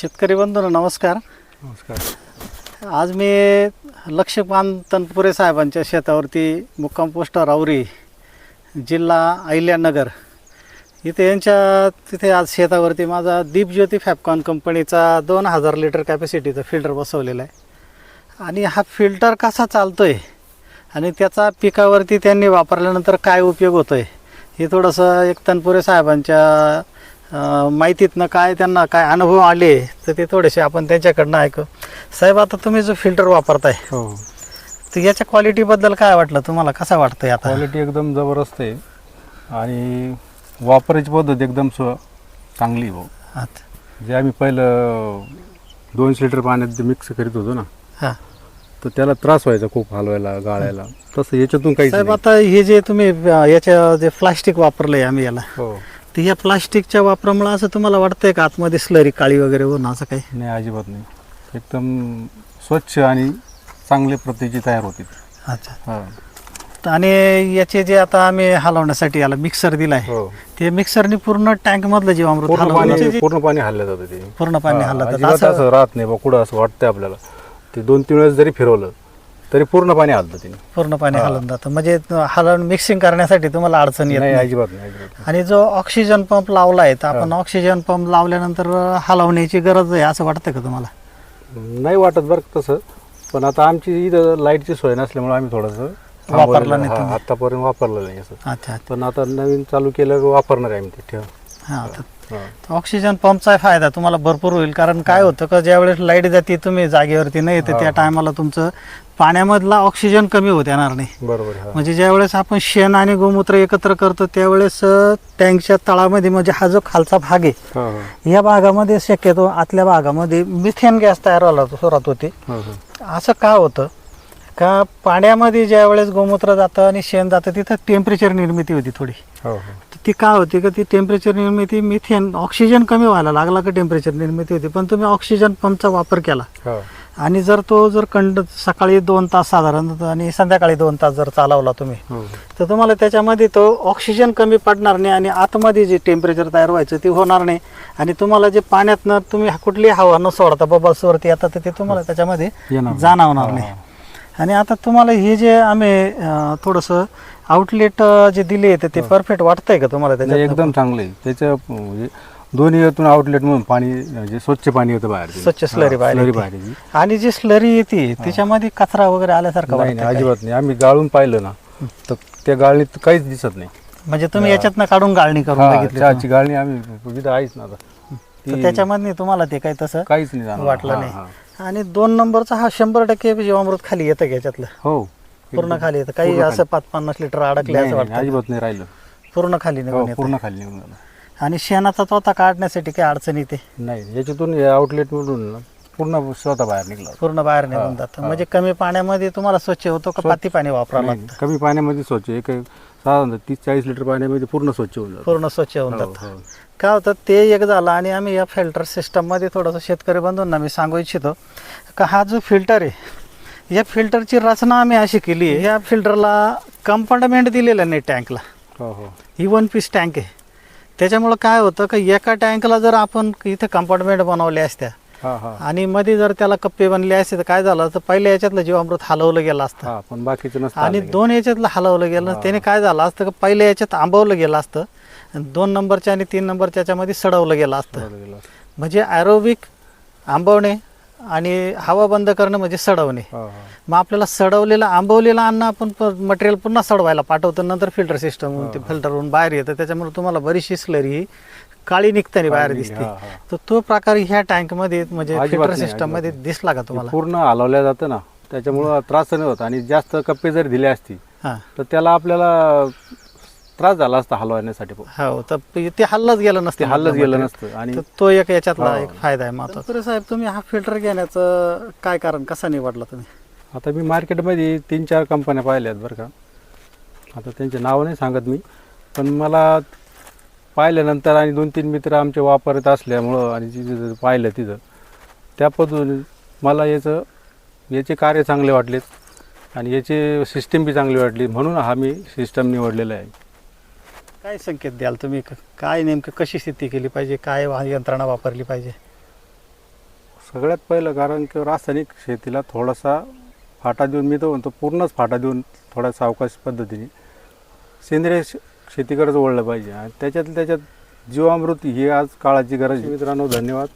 शेतकरी बंधूंनो नमस्कार. नमस्कार. आज मी लक्ष्मण तनपुरे साहेबांच्या शेतावरती मुक्काम पोस्ट राऊरी जिल्हा अहिल्यानगर इथे यांच्या तिथे आज शेतावरती माझा दीपज्योती फॅबकॉन कंपनीचा दोन हजार लिटर कॅपॅसिटीचा फिल्टर बसवलेला आहे. आणि हा फिल्टर कसा चालतो आहे आणि त्याचा पिकावरती त्यांनी वापरल्यानंतर काय उपयोग होतो आहे हे थोडंसं एक तनपुरे साहेबांच्या माहितीतनं काय त्यांना काय अनुभव आले तर ते थोडेसे आपण त्यांच्याकडनं ऐकू. साहेब आता तुम्ही जो फिल्टर वापरताय हो. तर याच्या क्वालिटीबद्दल काय वाटलं? तुम्हाला कसं वाटतंय आता? क्वालिटी एकदम जबरदस्त आहे. आणि वापरायची पद्धत एकदम स्व चांगली आहे भाऊ. अच्छा. जे आम्ही पहिलं दोनशे लिटर पाण्यात मिक्स करीत होतो ना हां. तर त्याला त्रास व्हायचा खूप हलवायला गाळायला. तसं याच्यातून काहीच साहेब नाही. आता हे जे तुम्ही अं, याच्या जे प्लास्टिक वापरलंय आम्ही याला हो. तर या प्लास्टिकच्या वापरामुळे असं तुम्हाला वाटतंय का? आतमध्ये स्लरी काळी वगैरे होणं असं काही? नाही अजिबात नाही. एकदम स्वच्छ आणि चांगले प्रतीची तयार होती अच्छा. हा. आणि याचे जे आता आम्ही हलवण्यासाठी याला मिक्सर दिलाय हो. ते मिक्सरनी पूर्ण टँक मधलं जीवामृत पूर्ण हलवलं पाणी पूर्ण पाणी हल्लं जातं ते. पूर्ण पाणी हा, अजिबात असं असं राहत नाही बा कुठं असं वाटतंय आपल्याला. ते दोन तीन वेळेस जरी फिरवलं तरी पूर्ण पाणी हलतं ते पूर्ण पाणी. हलवून जातं म्हणजे हलवून मिक्सिंग करण्यासाठी तुम्हाला अडचण येत नाही नाही अजिबात नाही अजिबात नाही. आणि जो ऑक्सिजन पंप लावला आहे तर आपण ऑक्सिजन पंप लावल्यानंतर हलवण्याची गरज आहे असं वाटतं का तुम्हाला नाही वाटत बरं का तसं पण आता आमची इथं लाईटची सोय नसल्यामुळे आम्ही थोडंसं वापरलं नाही. तुम्ही. आतापर्यंत वापरलं नाही असं अच्छा अच्छा पण आता नवीन चालू केलं वापरणार आहे आम्ही ते ठेव हा तर हा. ऑक्सिजन पंपचा फायदा तुम्हाला भरपूर होईल कारण काय होतं का ज्यावेळेस लाइट जाते तुम्ही जागेवरती नाही येते त्या. टायमाला तुमचं पाण्यामधला ऑक्सिजन कमी होत येणार नाही बरोबर हा. म्हणजे ज्यावेळेस आपण शेण आणि गोमूत्र एकत्र करतो त्यावेळेस अ, टँकच्या तळामध्ये म्हणजे हा जो खालचा भाग आहे हा, हा. या भागामध्ये शक्यतो आतल्या भागामध्ये मिथेन गॅस तयार व्हायला सुरुवात होते हा, हा. असं का होतं का पाण्यामध्ये ज्या वेळेस गोमूत्र जातं आणि शेण जातं तिथं टेम्परेचर निर्मिती होती थोडी हो, हो. तर ती का होती का ती टेम्परेचर निर्मिती मिथेन ऑक्सिजन कमी व्हायला लागला का टेम्परेचर निर्मिती होती पण तुम्ही ऑक्सिजन पंपचा वापर केला हा. आणि जर तो जर कंड सकाळी दोन तास साधारण आणि संध्याकाळी दोन तास जर चालवला तुम्ही हो. तर तुम्हाला त्याच्यामध्ये तो ऑक्सिजन कमी पडणार नाही आणि आतमध्ये जे टेम्परेचर तयार व्हायचं ते होणार नाही. आणि तुम्हाला जे पाण्यातनं तुम्ही कुठली हवा न सोडता बबल्सवरती येतात तर ते तुम्हाला त्याच्यामध्ये. जाणवणार नाही. आणि आता तुम्हाला हे जे आम्ही थोडंसं आउटलेट जे दिले तर ते परफेक्ट वाटतंय का तुम्हाला नाही, त्याच्यात एकदम चांगलं आहे. त्याच्या म्हणजे दोन्ही यातून आउटलेट म्हणून पाणी म्हणजे स्वच्छ पाणी येतं बाहेर. स्वच्छ हा, बाहेर येते. आणि जी स्लरी येते त्याच्यामध्ये कचरा वगैरे आल्यासारखं नाही वाटतं नाही, का? अजिबात नाही. आम्ही गाळून पाहिलं ना तर त्या गाळणीत काहीच दिसत नाही. म्हणजे तुम्ही याच्यातनं काढून गाळणी करून हा, बघितली चहाची गाळणी आम्ही तिथं आहेच ना आता. तर ती त्याच्यामध्ये तुम्हाला ते काही तसं काहीच नाही. वाटलं हा, नाही. आणि दोन नंबरचा हा शंभर टक्के जीवामृत खाली येतं का याच्यातलं? हो. पूर्ण खाली येतं. काही असं पाच पन्नास लिटर अडकले नाही, असं नाही, वाटतं अजिबात नाही राहिलं. पूर्ण खाली हो, निघून येतं. पूर्ण खाली निघून आणि शेणाचा तोता काढण्यासाठी काही अडचण येते? नाही याच्यातून आउटलेट मधून ना पूर्ण स्वतः बाहेर निघला. पूर्ण बाहेर निघून जातं. म्हणजे कमी पाण्यामध्ये तुम्हाला स्वच्छ होतो का पाती पाणी वापरावं लागतं? कमी पाण्यामध्ये स्वच्छ. एक साधारण तीस चाळीस लिटर पाण्यामध्ये पूर्ण स्वच्छ होऊन जातं. पूर्ण स्वच्छ होऊन हो, जातं. हो. काय होतं ते एक झालं आणि आम्ही या फिल्टर सिस्टममध्ये थोडंसं शेतकरी बंधूंना मी सांगू इच्छितो का हा जो फिल्टर आहे या फिल्टरची रचना आम्ही अशी केली आहे या फिल्टरला कंपार्टमेंट दिलेलं नाही टँकला हो हो. ही वन पीस टँक आहे. त्याच्यामुळं काय होतं का एका टँकला जर आपण इथे कंपार्टमेंट बनवल्या असत्या हा हा आणि मध्ये जर त्याला कप्पे बनले असते तर काय झालं तर पहिल्या याच्यातलं जीवामृत हलवलं गेलं असतं हा पण बाकीचं नसतं आणि आलं. दोन याच्यातलं हलवलं गेलं. त्याने काय झालं असतं का पहिल्या याच्यात आंबवलं गेलं असतं आणि दोन नंबरच्या आणि तीन नंबरच्या याच्यामध्ये सडवलं गेलं असतं गेलं. म्हणजे ॲरोबिक आंबवणे आणि हवा बंद करणं म्हणजे सडवणे. मग आपल्याला सडवलेलं आंबवलेलं अन्न आपण मटेरियल पुन्हा सडवायला पाठवतो नंतर फिल्टर सिस्टम ते फिल्टर होऊन बाहेर येतं. त्याच्यामुळे तुम्हाला बरीचशी स्लरी ही काळी निघताना बाहेर दिसते. तर तो प्रकार ह्या टँकमध्ये म्हणजे फिल्टर सिस्टममध्ये दिसला का तुम्हाला? पूर्ण हलवल्या जातं ना. त्याच्यामुळं त्रास नाही होत. आणि जास्त कप्पे जर दिले असती तर त्याला आपल्याला त्रास झाला असता हलवण्यासाठी पण. हो तर ते हल्लच गेलं ते नसते हल्लच गेलं नसतं आणि तर तो एक याच्यातला हो. एक फायदा आहे महत्त्वाचा. तर साहेब तुम्ही हा फिल्टर घेण्याचं काय कारण कसा निवडला तुम्ही? आता मी मार्केटमध्ये तीन चार कंपन्या पाहिल्या आहेत बरं का. आता त्यांचे नाव नाही सांगत मी पण मला पाहिल्यानंतर आणि दोन तीन मित्र आमचे वापरत असल्यामुळं आणि जिथं पाहिलं तिथं त्या पद्धतीने मला याचं याचे कार्य चांगले वाटलेत आणि याची सिस्टीम बी चांगली वाटली म्हणून हा मी सिस्टम निवडलेला आहे. काय संकेत द्याल तुम्ही? क- काय नेमकं कशी स्थिती केली पाहिजे? काय वा- यंत्रणा वापरली पाहिजे? सगळ्यात पहिलं कारण की रासायनिक शेतीला थोडासा फाटा देऊन मी तो म्हणतो पूर्णच फाटा देऊन थोडा सावकाश पद्धतीने सेंद्रिय श- शेतीकडेच वळलं पाहिजे. आणि त्याच्यात त्याच्यात जीवामृत ही आज काळाची गरज आहे. मित्रांनो धन्यवाद.